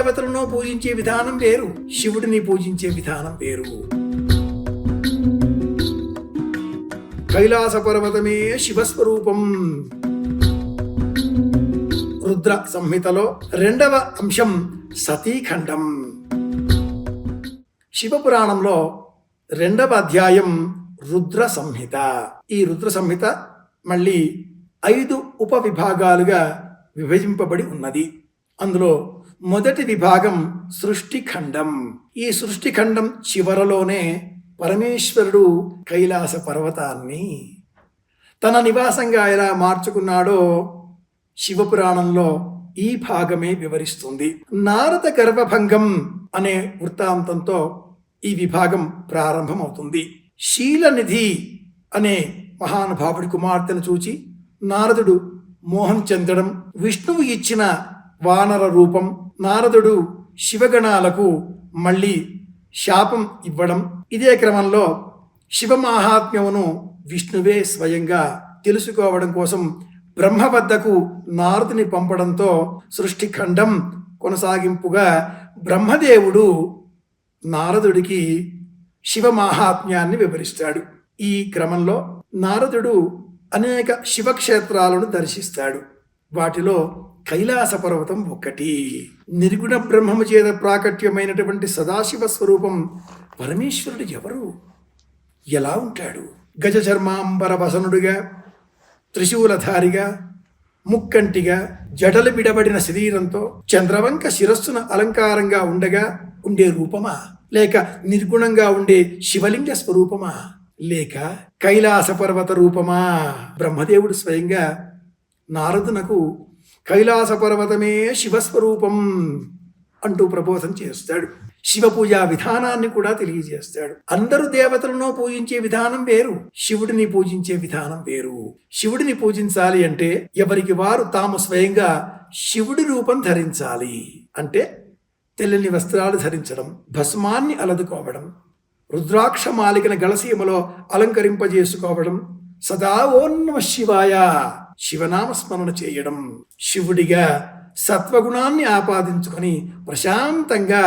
దేవతలను పూజించే విధానం వేరు శివుడిని పూజించే విధానం వేరు. కైలాస పర్వతమే శివస్వరూపం. రుద్ర సంహితలో రెండవ అంశం సతీఖండం. శివపురాణంలో రెండవ అధ్యాయం రుద్ర సంహిత. ఈ రుద్ర సంహిత మళ్ళీ ఐదు ఉప విభాగాలుగా విభజింపబడి ఉన్నది. అందులో మొదటి విభాగం సృష్టిఖండం. ఈ సృష్టిఖండం చివరలోనే పరమేశ్వరుడు కైలాస పర్వతాన్ని తన నివాసంగా ఎలా మార్చుకున్నాడో శివపురాణంలో ఈ భాగమే వివరిస్తుంది. నారద గర్భభంగం అనే వృత్తాంతంతో ఈ విభాగం ప్రారంభమవుతుంది. శీలనిధి అనే మహానుభావుడి కుమార్తెను చూచి నారదుడు మోహం చెందడం విష్ణువు ఇచ్చిన వానర రూపం నారదుడు శివగణాలకు మళ్ళీ శాపం ఇవ్వడం. ఇదే క్రమంలో శివమాహాత్మ్యమును విష్ణువే స్వయంగా తెలుసుకోవడం కోసం బ్రహ్మ వద్దకు నారదుని పంపడంతో సృష్టిఖండం కొనసాగింపుగా బ్రహ్మదేవుడు నారదుడికి శివమాహాత్మ్యాన్ని వివరిస్తాడు. ఈ క్రమంలో నారదుడు అనేక శివక్షేత్రాలను దర్శిస్తాడు. వాటిలో కైలాస పర్వతం ఒకటి. నిర్గుణ బ్రహ్మము చేత ప్రాకట్యమైనటువంటి సదాశివ స్వరూపం పరమేశ్వరుడు ఎవరు? ఎలా ఉంటాడు? గజ చర్మాంబర వసనుడుగా త్రిశూలధారిగా ముక్కంటిగా జడలు విడబడిన శరీరంతో చంద్రవంక శిరస్సున అలంకారంగా ఉండగా ఉండే రూపమా? లేక నిర్గుణంగా ఉండే శివలింగ స్వరూపమా? లేక కైలాస పర్వత రూపమా? బ్రహ్మదేవుడు స్వయంగా నారదునకు కైలాస పర్వతమే శివస్వరూపం అంటూ ప్రబోధం చేస్తాడు. శివ పూజా విధానాన్ని కూడా తెలియజేస్తాడు. అందరు దేవతలను పూజించే విధానం వేరు శివుడిని పూజించే విధానం వేరు. శివుడిని పూజించాలి అంటే ఎవరికి వారు తాము స్వయంగా శివుడి రూపం ధరించాలి అంటే తెల్లని వస్త్రాలు ధరించడం భస్మాన్ని అలదుకోవడం రుద్రాక్ష మాలికన గళసీమలో అలంకరింపజేసుకోవడం సదా ఓ నమ శివాయ శివనామస్మరణ చేయడం శివుడిగా సత్వగుణాన్ని ఆపాదించుకొని ప్రశాంతంగా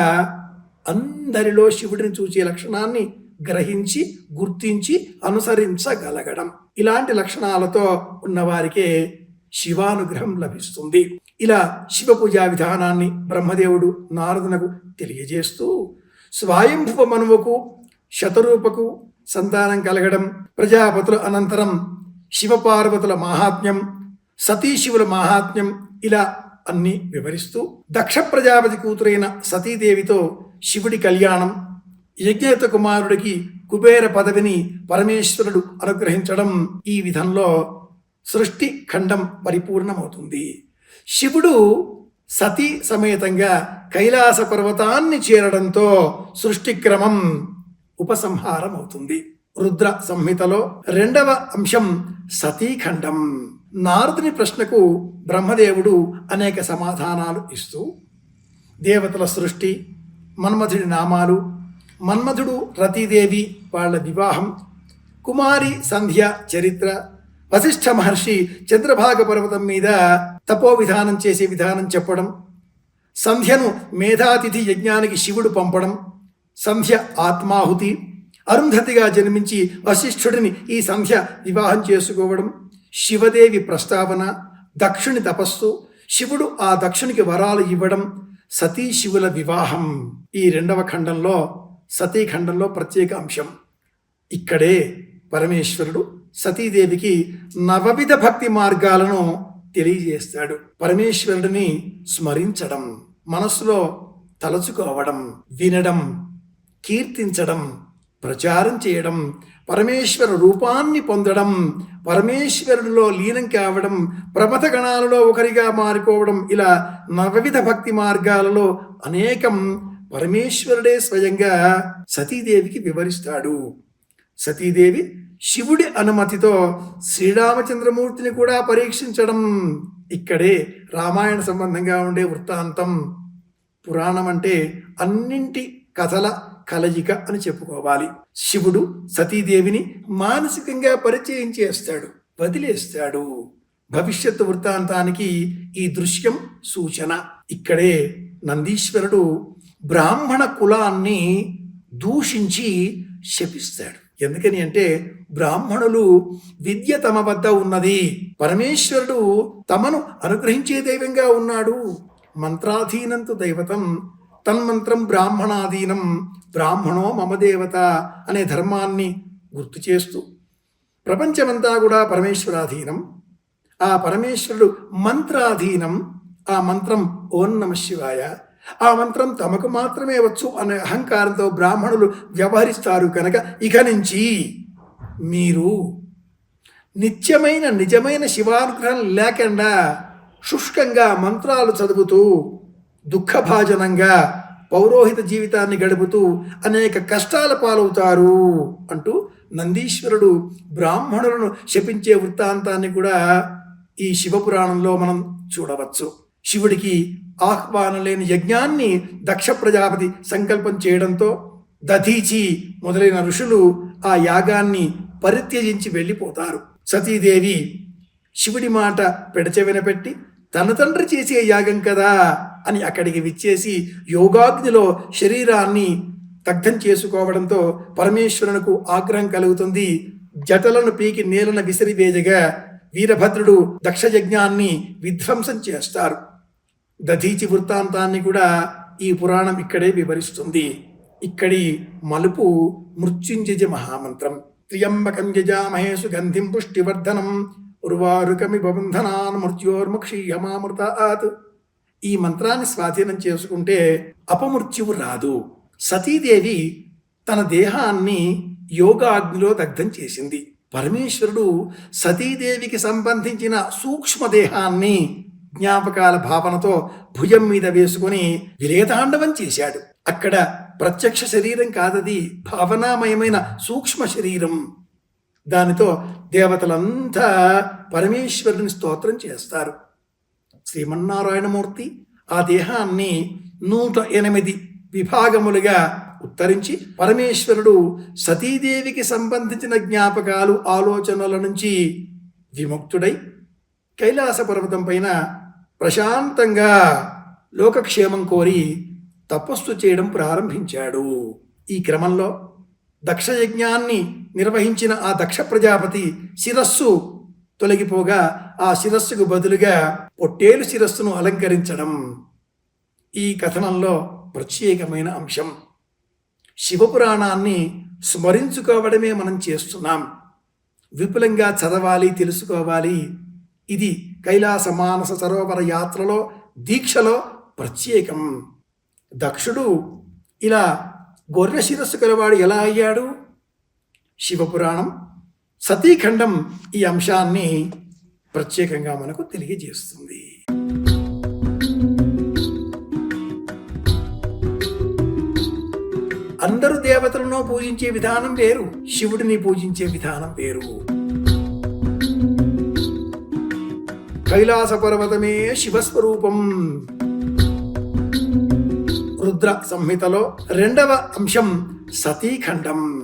అందరిలో శివుడిని చూచే లక్షణాన్ని గ్రహించి గుర్తించి అనుసరించగలగడం. ఇలాంటి లక్షణాలతో ఉన్నవారికే శివానుగ్రహం లభిస్తుంది. ఇలా శివ పూజా విధానాన్ని బ్రహ్మదేవుడు నారదునకు తెలియజేస్తూ స్వయంభువ మనువకు శతరూపకు సంతానం కలగడం ప్రజాపతుల అనంతరం శివపార్వతుల మాహాత్మ్యం సతీశివుల మాహాత్మ్యం ఇలా అన్ని వివరిస్తూ దక్ష ప్రజాపతి కూతురైన సతీదేవితో శివుడి కళ్యాణం యజ్ఞేత కుమారుడికి కుబేర పదవిని పరమేశ్వరుడు అనుగ్రహించడం ఈ విధంలో సృష్టి ఖండం పరిపూర్ణమవుతుంది. శివుడు సతీ సమేతంగా కైలాస పర్వతాన్ని చేరడంతో సృష్టిక్రమం ఉపసంహారం అవుతుంది రుద్ర సంహితలో రెండవ అంశం సతీఖండం. నారదుని ప్రశ్నకు బ్రహ్మదేవుడు అనేక సమాధానాలు ఇస్తూ దేవతల సృష్టి మన్మధుడి నామాలు మన్మధుడు రతీదేవి వాళ్ళ వివాహం కుమారి సంధ్య చరిత్ర వశిష్ఠ మహర్షి చంద్రభాగ పర్వతం మీద తపో విధానం చేసే విధానం చెప్పడం సంధ్యను మేధాతిథి యజ్ఞానికి శివుడు పంపడం సంధ్య ఆత్మాహుతి అరుంధతిగా జన్మించి వశిష్ఠుడిని ఈ సంధ్య వివాహం చేసుకోవడం శివదేవి ప్రస్తావన దక్షుని తపస్సు శివుడు ఆ దక్షునికి వరాలు ఇవ్వడం సతీ శివుల వివాహం. ఈ రెండవ ఖండంలో సతీఖండంలో ప్రత్యేక అంశం. ఇక్కడే పరమేశ్వరుడు సతీదేవికి నవవిధ భక్తి మార్గాలను తెలియజేస్తాడు. పరమేశ్వరుడిని స్మరించడం మనసులో తలచుకోవడం వినడం కీర్తించడం ప్రచారం చేయడం పరమేశ్వర రూపాన్ని పొందడం పరమేశ్వరుడిలో లీనం కావడం ప్రమథ గణాలలో ఒకరిగా మారిపోవడం ఇలా నవవిధ భక్తి మార్గాలలో అనేకం పరమేశ్వరుడే స్వయంగా సతీదేవికి వివరిస్తాడు. సతీదేవి శివుడి అనుమతితో శ్రీరామచంద్రమూర్తిని కూడా పరీక్షించడం ఇక్కడే రామాయణ సంబంధంగా ఉండే వృత్తాంతం. పురాణం అంటే అన్నింటి కథల కలయిక అని చెప్పుకోవాలి. శివుడు సతీదేవిని మానసికంగా పరిచయం చేస్తాడు వదిలేస్తాడు. భవిష్యత్తు వృత్తాంతానికి ఈ దృశ్యం సూచన. ఇక్కడే నందీశ్వరుడు బ్రాహ్మణ కులాన్ని దూషించి శపిస్తాడు. ఎందుకని అంటే బ్రాహ్మణులు విద్య తమ వద్ద ఉన్నది. పరమేశ్వరుడు తమను అనుగ్రహించే దైవంగా ఉన్నాడు. మంత్రాధీనంతు దైవతం తన్మంత్రం బ్రాహ్మణాధీనం. బ్రాహ్మణో మమ దేవత అనే ధర్మాన్ని గుర్తు చేస్తూ ప్రపంచమంతా కూడా పరమేశ్వరాధీనం. ఆ పరమేశ్వరుడు మంత్రాధీనం. ఆ మంత్రం ఓం నమ శివాయ. ఆ మంత్రం తమకు మాత్రమే వచ్చు అనే అహంకారంతో బ్రాహ్మణులు వ్యవహరిస్తారు కనుక ఇక నుంచి మీరు నిత్యమైన నిజమైన శివానుగ్రహం లేకుండా శుష్కంగా మంత్రాలు చదువుతూ దుఃఖభాజనంగా పౌరోహిత జీవితాన్ని గడుపుతూ అనేక కష్టాల పాలవుతారు అంటూ నందీశ్వరుడు బ్రాహ్మణులను శపించే వృత్తాంతాన్ని కూడా ఈ శివపురాణంలో మనం చూడవచ్చు. శివుడికి ఆహ్వానం లేని యజ్ఞాన్ని దక్ష ప్రజాపతి సంకల్పం చేయడంతో దధీచి మొదలైన ఋషులు ఆ యాగాన్ని పరిత్యజించి వెళ్ళిపోతారు. సతీదేవి శివుడి మాట పెడచెవిన పెట్టి తన తండ్రి చేసే యాగం కదా అని అక్కడికి విచ్చేసి యోగాగ్నిలో శరీరాన్ని దగ్ధం చేసుకోవడంతో పరమేశ్వరునకు ఆగ్రహం కలుగుతుంది. జటలను పీకి నేలన విసిరివేయగా వీరభద్రుడు దక్షయజ్ఞాన్ని విధ్వంసం చేస్తారు. దధీచి వృత్తాంతాన్ని కూడా ఈ పురాణం ఇక్కడే వివరిస్తుంది. ఇక్కడి మలుపు మృత్యుంజయ మహామంత్రం. త్రియంబకం యజామహే సుగంధిం పుష్టివర్ధనం ఉర్వారుకమి బంధనాన్ మృత్యోర్ముక్షీయమామృతాత్. ఈ మంత్రాన్ని స్వాధీనం చేసుకుంటే అపమృత్యువు రాదు. సతీదేవి తన దేహాన్ని యోగాగ్నిలో దగ్ధం చేసింది. పరమేశ్వరుడు సతీదేవికి సంబంధించిన సూక్ష్మదేహాన్ని జ్ఞాపకాల భావనతో భుజం మీద వేసుకుని విలేతాండవం చేశాడు. అక్కడ ప్రత్యక్ష శరీరం కాదది భావనామయమైన సూక్ష్మ శరీరం. దానితో దేవతలంతా పరమేశ్వరుని స్తోత్రం చేస్తారు. శ్రీమన్నారాయణమూర్తి ఆ దేహాన్ని నూట ఎనిమిది విభాగములుగా ఉత్తరించి పరమేశ్వరుడు సతీదేవికి సంబంధించిన జ్ఞాపకాలు ఆలోచనల నుంచి విముక్తుడై కైలాస పర్వతం పైన ప్రశాంతంగా లోకక్షేమం కోరి తపస్సు చేయడం ప్రారంభించాడు. ఈ క్రమంలో దక్షయజ్ఞాన్ని నిర్వహించిన ఆ దక్ష ప్రజాపతి శిరస్సు తొలగిపోగా ఆ శిరస్సుకు బదులుగా పొట్టేలు శిరస్సును అలంకరించడం ఈ కథనంలో ప్రత్యేకమైన అంశం. శివపురాణాన్ని స్మరించుకోవడమే మనం చేస్తున్నాం. విపులంగా చదవాలి తెలుసుకోవాలి. ఇది కైలాస మానస సరోవర యాత్రలో దీక్షలో ప్రత్యేకం. దక్షుడు ఇలా గొర్రె శిరస్సు కలవాడు ఎలా అయ్యాడు? శివపురాణం సతీఖండం ఈ అంశాన్ని ప్రత్యేకంగా మనకు తెలియజేస్తుంది. అందరు దేవతలను పూజించే విధానం వేరు శివుడిని పూజించే విధానం వేరు. కైలాస పర్వతమే శివస్వరూపం. రుద్ర సంహితలో రెండవ అంశం సతీఖండం.